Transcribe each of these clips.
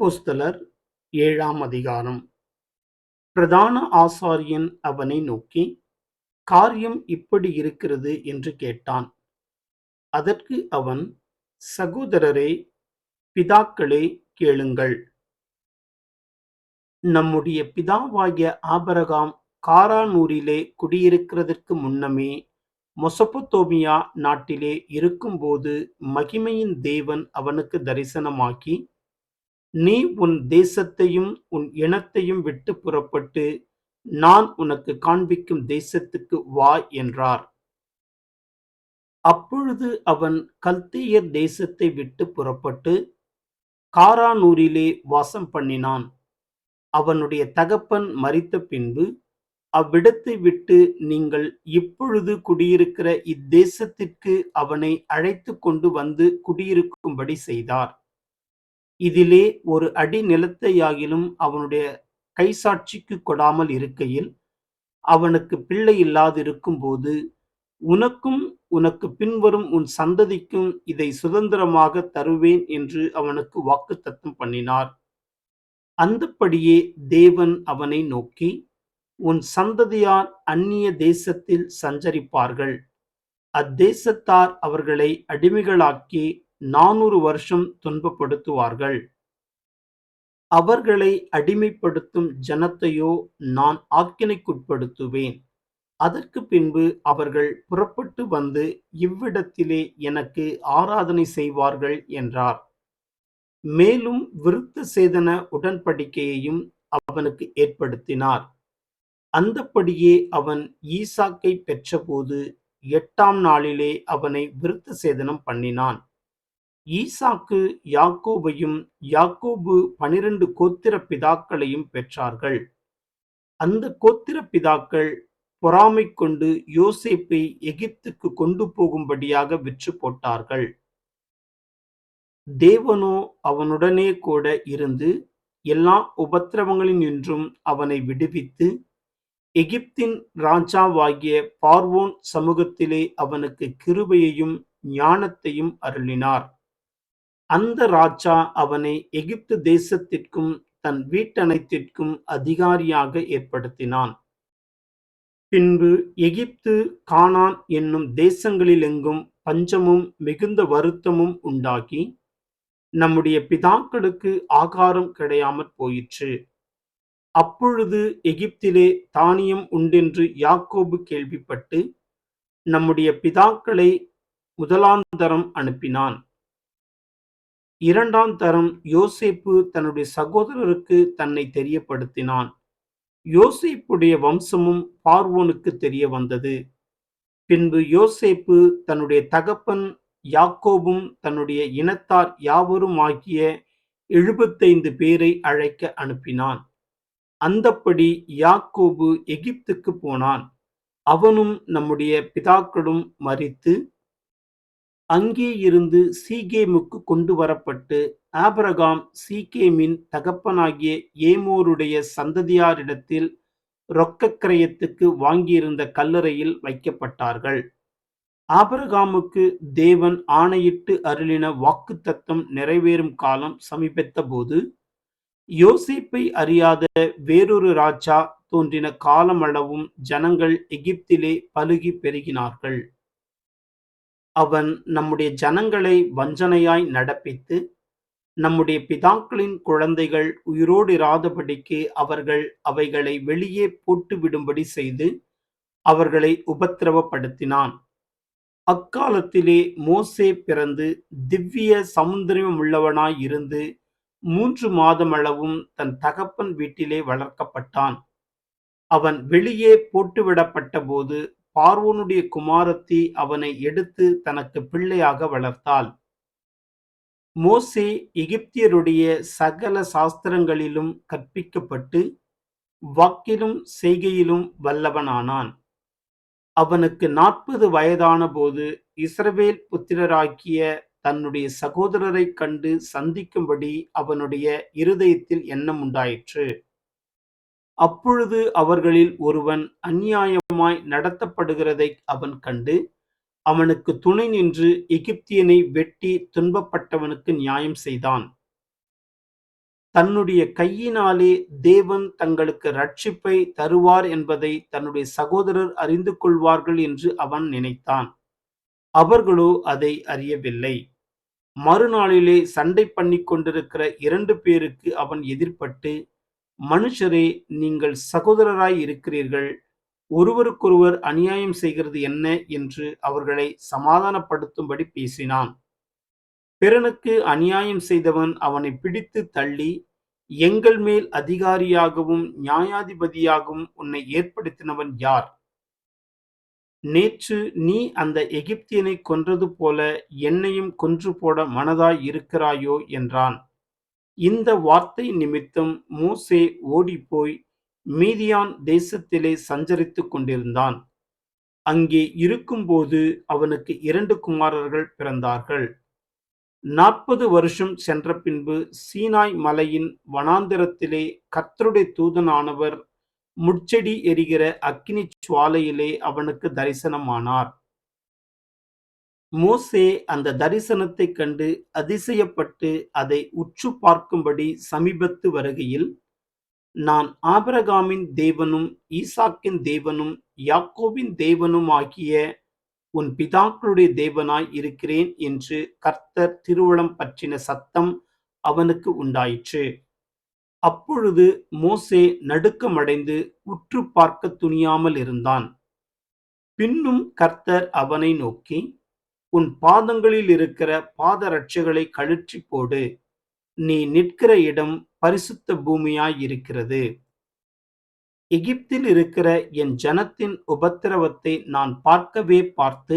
அப்போஸ்தலர் ஏழாம் அதிகாரம். பிரதான ஆசாரியன் அவனை நோக்கி காரியம் இப்படி இருக்கிறது? என்று கேட்டான். அதற்கு அவன் சகோதரரே பிதாக்களே கேளுங்கள். நம்முடைய பிதாவாகிய ஆபரகாம் காரானூரிலே குடியிருக்கிறதற்கு முன்னமே மொசபொத்தோமியா நாட்டிலே இருக்கும்போது மகிமையின் தேவன் அவனுக்கு தரிசனமாக்கி நீ உன் தேசத்தையும் உன் இனத்தையும் விட்டு புறப்பட்டு நான் உனக்கு காண்பிக்கும் தேசத்துக்கு வா என்றார். அப்பொழுது அவன் கல்தேயர் தேசத்தை விட்டு புறப்பட்டு காரானூரிலே வாசம் பண்ணினான். அவனுடைய தகப்பன் மறித்த பின்பு அவ்விடத்தை விட்டு நீங்கள் இப்பொழுது குடியிருக்கிற இத்தேசத்திற்கு அவனை அழைத்து கொண்டு வந்து குடியிருக்கும்படி செய்தார். இதிலே ஒரு அடி நிலத்தையாகிலும் அவனுடைய கைசாட்சிக்கு கொடாமல் இருக்கையில் அவனுக்கு பிள்ளை இல்லாதிருக்கும் போது உனக்கும் உனக்கு பின்வரும் உன் சந்ததிக்கும் இதை சுதந்திரமாக தருவேன் என்று அவனுக்கு வாக்குத்தத்தம் பண்ணினார். அந்தப்படியே தேவன் அவனை நோக்கி உன் சந்ததியார் அந்நிய தேசத்தில் சஞ்சரிப்பார்கள். அத்தேசத்தார் அவர்களை அடிமைகளாக்கி நானூறு வருஷம் துன்பப்படுத்துவார்கள். அவர்களை அடிமைப்படுத்தும் ஜனத்தையோ நான் ஆக்கினைக்குட்படுத்துவேன். அதற்கு பின்பு அவர்கள் புறப்பட்டு வந்து இவ்விடத்திலே எனக்கு ஆராதனை செய்வார்கள் என்றார். மேலும் விருத்த சேதன உடன்படிக்கையையும் அவனுக்கு ஏற்படுத்தினார். அந்தப்படியே அவன் ஈசாக்கை பெற்றபோது எட்டாம் நாளிலே அவனை விருத்த சேதனம் பண்ணினான். ஈசாக்கு யாக்கோபையும் யாக்கோபு பனிரெண்டு கோத்திர பிதாக்களையும் பெற்றார்கள். அந்த கோத்திர பிதாக்கள் பொறாமை கொண்டு யோசேப்பை எகிப்துக்கு கொண்டு போகும்படியாக விற்று போட்டார்கள். தேவனோ அவனுடனே கூட இருந்து எல்லா உபத்திரவங்களினின்றும் அவனை விடுவித்து எகிப்தின் ராஜாவாகிய பார்வோன் சமூகத்திலே அவனுக்கு கிருபையையும் ஞானத்தையும் அருளினார். அந்த ராஜா அவனை எகிப்து தேசத்திற்கும் தன் வீட்டனைத்திற்கும் அதிகாரியாக ஏற்படுத்தினான். பின்பு எகிப்து கானான் என்னும் தேசங்களிலெங்கும் பஞ்சமும் மிகுந்த வருத்தமும் உண்டாகி நம்முடைய பிதாக்களுக்கு ஆகாரம் கிடையாமற் போயிற்று. அப்பொழுது எகிப்திலே தானியம் உண்டென்று யாக்கோபு கேள்விப்பட்டு நம்முடைய பிதாக்களை முதலாந்தரம் அனுப்பினான். இரண்டாம் தரம் யோசேப்பு தன்னுடைய சகோதரருக்கு தன்னை தெரியப்படுத்தினான். யோசேப்புடைய வம்சமும் பார்வோனுக்கு தெரிய வந்தது. பின்பு யோசேப்பு தன்னுடைய தகப்பன் யாக்கோபும் தன்னுடைய இனத்தார் யாவரும் ஆகிய எழுபத்தைந்து பேரை அழைக்க அனுப்பினான். அந்தப்படி யாக்கோபு எகிப்துக்கு போனான். அவனும் நம்முடைய பிதாக்களும் மறித்து அங்கே இருந்து சீகேமுக்கு கொண்டு வரப்பட்டு ஆபிரகாம் சீகேமின் தகப்பனாகிய ஏமோருடைய சந்ததியாரிடத்தில் ரொக்க கிரயத்துக்கு வாங்கியிருந்த கல்லறையில் வைக்கப்பட்டார்கள். ஆபரகாமுக்கு தேவன் ஆணையிட்டு அருளின வாக்குத்தத்தம் நிறைவேறும் காலம் சமீபத்த போது யோசிப்பை அறியாத வேறொரு ராஜா தோன்றின காலமளவும் ஜனங்கள் எகிப்திலே பலுகி பெருகினார்கள். அவன் நம்முடைய ஜனங்களை வஞ்சனையாய் நடப்பித்து நம்முடைய பிதாக்களின் குழந்தைகள் உயிரோடு இராதபடிக்கு அவர்கள் அவைகளை வெளியே போட்டு விடும்படி செய்து அவர்களை உபத்திரவப்படுத்தினான். அக்காலத்திலே மோசே பிறந்து திவ்ய சமுந்திரம் உள்ளவனாய் இருந்து மூன்று மாதமளவும் தன் தகப்பன் வீட்டிலே வளர்க்கப்பட்டான். அவன் வெளியே போட்டுவிடப்பட்ட போது பார்வோனுடைய குமாரத்தி அவனை எடுத்து தனக்கு பிள்ளையாக வளர்த்தாள். மோசே எகிப்தியருடைய சகல சாஸ்திரங்களிலும் கற்பிக்கப்பட்டு வாக்கிலும் செய்கையிலும் வல்லவனானான். அவனுக்கு நாற்பது வயதான போது இஸ்ரவேல் புத்திரராக்கிய தன்னுடைய சகோதரரைக் கண்டு சந்திக்கும்படி அவனுடைய இருதயத்தில் எண்ணம் உண்டாயிற்று. அப்பொழுது அவர்களில் ஒருவன் அந்நியாயமாய் நடத்தப்படுகிறதை அவன் கண்டு அவனுக்கு துணை நின்று எகிப்தியனை வெட்டி துன்பப்பட்டவனுக்கு நியாயம் செய்தான். தன்னுடைய கையினாலே தேவன் தங்களுக்கு ரட்சிப்பை தருவார் என்பதை தன்னுடைய சகோதரர் அறிந்து கொள்வார்கள் என்று அவன் நினைத்தான். அவர்களோ அதை அறியவில்லை. மறுநாளிலே சண்டை பண்ணி கொண்டிருக்கிற இரண்டு பேருக்கு அவன் எதிர்பட்டு மனுஷரே நீங்கள் சகோதரராய் இருக்கிறீர்கள். ஒருவருக்கொருவர் அநியாயம் செய்கிறது என்ன? என்று அவர்களை சமாதானப்படுத்தும்படி பேசினான். பிறனுக்கு அநியாயம் செய்தவன் அவனை பிடித்து தள்ளி எங்கள் மேல் அதிகாரியாகவும் நியாயாதிபதியாகவும் உன்னை ஏற்படுத்தினவன் யார்? நேற்று நீ அந்த எகிப்தியனை கொன்றது போல என்னையும் கொன்று போட மனதாய் இருக்கிறாயோ? என்றான். இந்த வார்த்தை நிமித்தம் மோசே ஓடிப்போய் மீதியான் தேசத்திலே சஞ்சரித்துக் கொண்டிருந்தான். அங்கே இருக்கும்போது அவனுக்கு இரண்டு குமாரர்கள் பிறந்தார்கள். நாற்பது வருஷம் சென்ற பின்பு சீனாய் மலையின் வனாந்திரத்திலே கர்த்தருடைய தூதனானவர் முட்செடி எரிகிற அக்கினி சுவாலையிலே அவனுக்கு தரிசனமானார். மோசே அந்த தரிசனத்தை கண்டு அதிசயப்பட்டு அதை உற்று பார்க்கும்படி சமீபத்து வருகையில் நான் ஆபிரகாமின் தேவனும் ஈசாக்கின் தேவனும் யாக்கோபின் தேவனும் ஆகிய உன் பிதாக்களுடைய தேவனாய் இருக்கிறேன் என்று கர்த்தர் திருவளம் பற்றின சத்தம் அவனுக்கு உண்டாயிற்று. அப்பொழுது மோசே நடுக்கமடைந்து உற்று பார்க்க துணியாமல் இருந்தான். பின்னும் கர்த்தர் அவனை நோக்கி உன் பாதங்களில் இருக்கிற பாதரட்சைகளை கழற்றி போடு. நீ நிற்கிற இடம் பரிசுத்த பூமியாய் இருக்கிறது. எகிப்தில் இருக்கிற என் ஜனத்தின் உபத்திரவத்தை நான் பார்க்கவே பார்த்து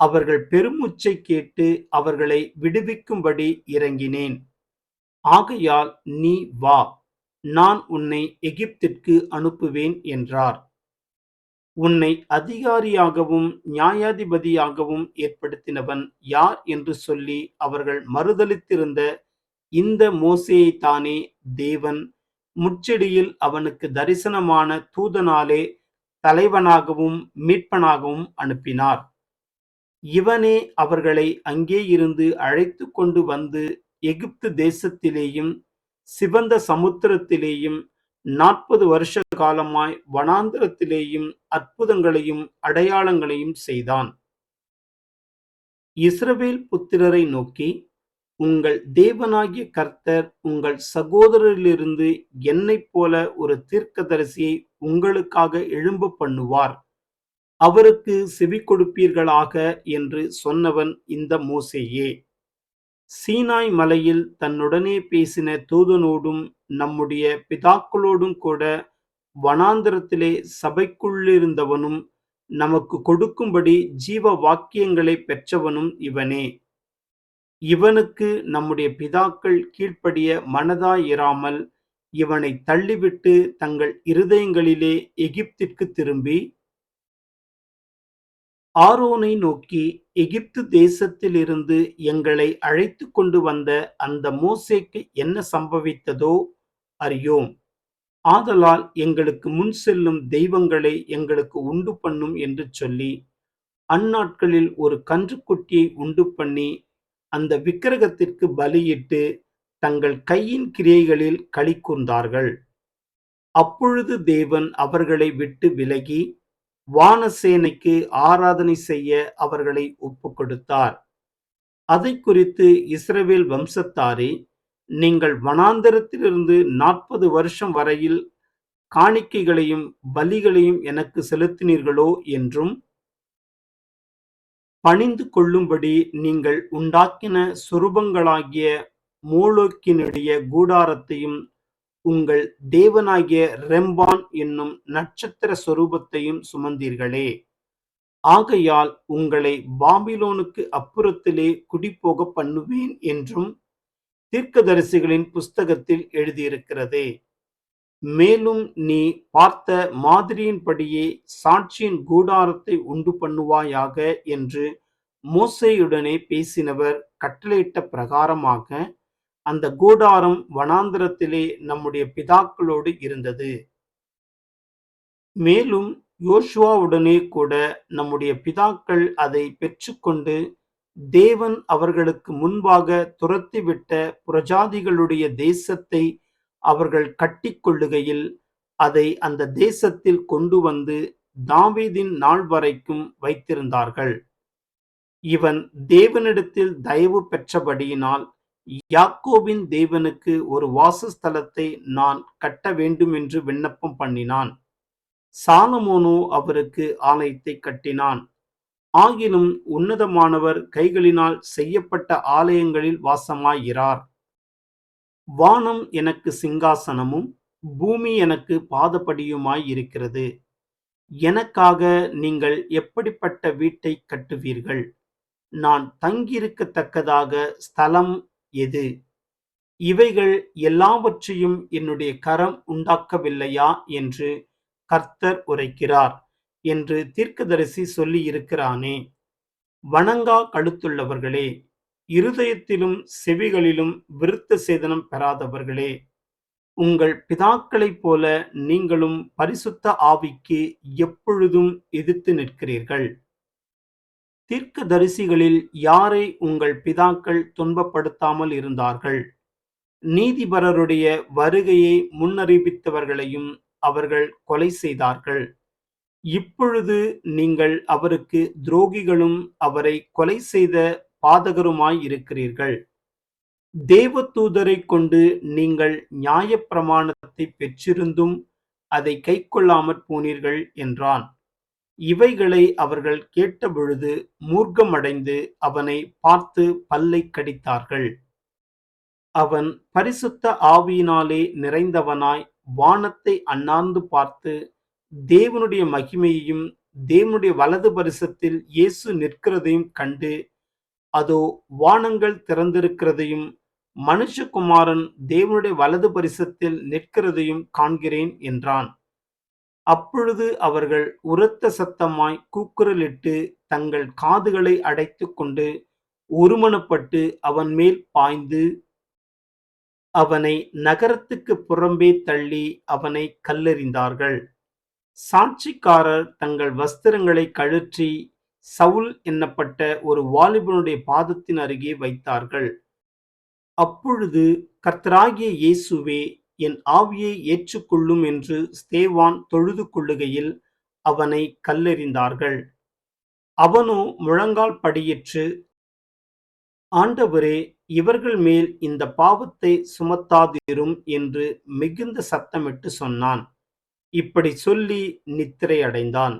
அவர்கள் பெருமூச்சை கேட்டு அவர்களை விடுவிக்கும்படி இறங்கினேன். ஆகையால் நீ வா நான் உன்னை எகிப்திற்கு அனுப்புவேன் என்றார். உன்னை அதிகாரியாகவும் நியாயாதிபதியாகவும் ஏற்படுத்தினவன் யார் என்று சொல்லி அவர்கள் மறுதலித்திருந்த இந்த மோசையை தானே தேவன். முச்செடியில் அவனுக்கு தரிசனமான தூதனாலே தலைவனாகவும் மீட்பனாகவும் அனுப்பினார். இவனே அவர்களை அங்கே இருந்து அழைத்து கொண்டு வந்து எகிப்து தேசத்திலேயும் சிவந்த சமுத்திரத்திலேயும் நாற்பது வருஷ காலமாய் வனாந்திரத்திலேயும் அற்புதங்களையும் அடையாளங்களையும் செய்தான். இஸ்ரவேல் புத்திரரை நோக்கி உங்கள் தேவனாகிய கர்த்தர் உங்கள் சகோதரரிலிருந்து என்னைப் போல ஒரு தீர்க்கதரிசியை உங்களுக்காக எழும்ப பண்ணுவார். அவருக்கு செவி கொடுப்பீர்களாக என்று சொன்னவன் இந்த மோசேயே. சீனாய் மலையில் தன்னுடனே பேசின தூதனோடும் நம்முடைய பிதாக்களோடும் கூட வனாந்திரத்திலே சபைக்குள்ளிருந்தவனும் நமக்கு கொடுக்கும்படி ஜீவ வாக்கியங்களை பெற்றவனும் இவனே. இவனுக்கு நம்முடைய பிதாக்கள் கீழ்ப்படிய மனதாயிராமல் இவனை தள்ளிவிட்டு தங்கள் இருதயங்களிலே எகிப்திற்கு திரும்பி ஆரோனை நோக்கி எகிப்து தேசத்திலிருந்து எங்களை அழைத்து கொண்டு வந்த அந்த மோசேக்கு என்ன சம்பவித்ததோ அறியோம். ஆதலால் எங்களுக்கு முன் செல்லும் தெய்வங்களை எங்களுக்கு உண்டு பண்ணும் என்று சொல்லி அந்நாட்களில் ஒரு கன்றுக்குட்டியை உண்டு பண்ணி அந்த விக்கிரகத்திற்கு பலியிட்டு தங்கள் கையின் கிரியைகளில் களி கூர்ந்தார்கள். அப்பொழுது தேவன் அவர்களை விட்டு விலகி வானசேனைக்கு ஆராதனை செய்ய அவர்களை ஒப்பு கொடுத்தார் அதை குறித்து இஸ்ரவேல் வம்சத்தாரே நீங்கள் வனாந்தரத்திலிருந்து நாற்பது வருஷம் வரையில் காணிக்கைகளையும் பலிகளையும் எனக்கு செலுத்தினீர்களோ என்றும் பணிந்து கொள்ளும்படி நீங்கள் உண்டாக்கின சுரூபங்களாகிய மூலோக்கினுடைய கூடாரத்தையும் உங்கள் தேவனாகிய ரெம்பான் என்னும் நட்சத்திர சொரூபத்தையும் சுமந்தீர்களே. ஆகையால் உங்களை பாபிலோனுக்கு அப்புறத்திலே குடிப்போக பண்ணுவேன் என்றும் தீர்க்கதரிசிகளின் புஸ்தகத்தில் எழுதியிருக்கிறது. மேலும் நீ பார்த்த மாதிரியின்படியே சாட்சியின் கூடாரத்தை உண்டு பண்ணுவாயாக என்று மோசையுடனே பேசினவர் கட்டளையிட்ட பிரகாரமாக அந்த கூடாரம் வனாந்திரத்திலே நம்முடைய பிதாக்களோடு இருந்தது. மேலும் யோசுவாவுடனே கூட நம்முடைய பிதாக்கள் அதை பெற்றுக்கொண்டு தேவன் அவர்களுக்கு முன்பாக துரத்திவிட்ட புரஜாதிகளுடைய தேசத்தை அவர்கள் கட்டிக்கொள்ளுகையில் அதை அந்த தேசத்தில் கொண்டு வந்து தாவீதின் நாள் வரைக்கும் வைத்திருந்தார்கள். இவன் தேவனிடத்தில் தயவு பெற்றபடியினால் யாக்கோபின் தேவனுக்கு ஒரு வாசஸ்தலத்தை நான் கட்ட வேண்டும் என்று விண்ணப்பம் பண்ணினான். சாலமோனோ அவருக்கு ஆலயத்தை கட்டினான். ஆகிலும் உன்னதமானவர் கைகளினால் செய்யப்பட்ட ஆலயங்களில் வாசமாயிரார். வானம் எனக்கு சிங்காசனமும் பூமி எனக்கு பாதப்படியுமாய் இருக்கிறது எனக்காக நீங்கள் எப்படிப்பட்ட வீட்டை கட்டுவீர்கள்? நான் தங்கியிருக்கத்தக்கதாக ஸ்தலம் எது? இவைகள் எல்லாவற்றையும் என்னுடைய கரம் உண்டாக்கவில்லையா? என்று கர்த்தர் உரைக்கிறார் என்று தீர்க்கதரிசி சொல்லி இருக்கிறானே வணங்கா கழுத்துள்ளவர்களே இருதயத்திலும் செவிகளிலும் விருத்த சேதனம் பெறாதவர்களே உங்கள் பிதாக்களைப் போல நீங்களும் பரிசுத்த ஆவிக்கு எப்பொழுதும் எதிர்த்து நிற்கிறீர்கள். தீர்க்கதரிசிகளில் யாரை உங்கள் பிதாக்கள் துன்பப்படுத்தாமல் இருந்தார்கள்? நீதிபரருடைய வருகையை முன்னறிவித்தவர்களையும் அவர்கள் கொலை செய்தார்கள். இப்பொழுது நீங்கள் அவருக்கு துரோகிகளும் அவரை கொலை செய்த பாதகருமாய் இருக்கிறீர்கள். தேவதூதரை கொண்டு நீங்கள் நியாயப்பிரமாணத்தை பெற்றிருந்தும் அதை கைக்கொள்ளாமற் போனீர்கள் என்றான். இவைகளை அவர்கள் கேட்டபொழுது மூர்க்கமடைந்து அவனை பார்த்து பல்லை கடித்தார்கள். அவன் பரிசுத்த ஆவியினாலே நிறைந்தவனாய் வானத்தை அண்ணாந்து பார்த்து தேவனுடைய மகிமையையும் தேவனுடைய வலது பரிசத்தில் இயேசு நிற்கிறதையும் கண்டு அதோ வானங்கள் திறந்திருக்கிறதையும் மனுஷகுமாரன் தேவனுடைய வலது பரிசத்தில் நிற்கிறதையும் காண்கிறேன் என்றான். அப்பொழுது அவர்கள் உரத்த சத்தமாய் கூக்குரலிட்டு தங்கள் காதுகளை அடைத்து கொண்டு ஒருமனப்பட்டு அவன் மேல் பாய்ந்து அவனை நகரத்துக்கு புறம்பே தள்ளி அவனை கல்லெறிந்தார்கள். சாட்சிக்காரர் தங்கள் வஸ்திரங்களை கழற்றி சவுல் என்னப்பட்ட ஒரு வாலிபனுடைய பாதத்தின் அருகே வைத்தார்கள். அப்பொழுது கர்த்தராகிய இயேசுவே என் ஆவியை ஏற்றுக்கொள்ளும் என்று ஸ்தேவான் தொழுது கொள்ளுகையில் அவனை கல்லெறிந்தார்கள். அவனோ முழங்கால் படியிற்று ஆண்டவரே இவர்கள் மேல் இந்த பாவத்தை சுமத்தாதிரும் என்று மிகுந்த சத்தமிட்டு சொன்னான். இப்படி சொல்லி நித்திரை அடைந்தான்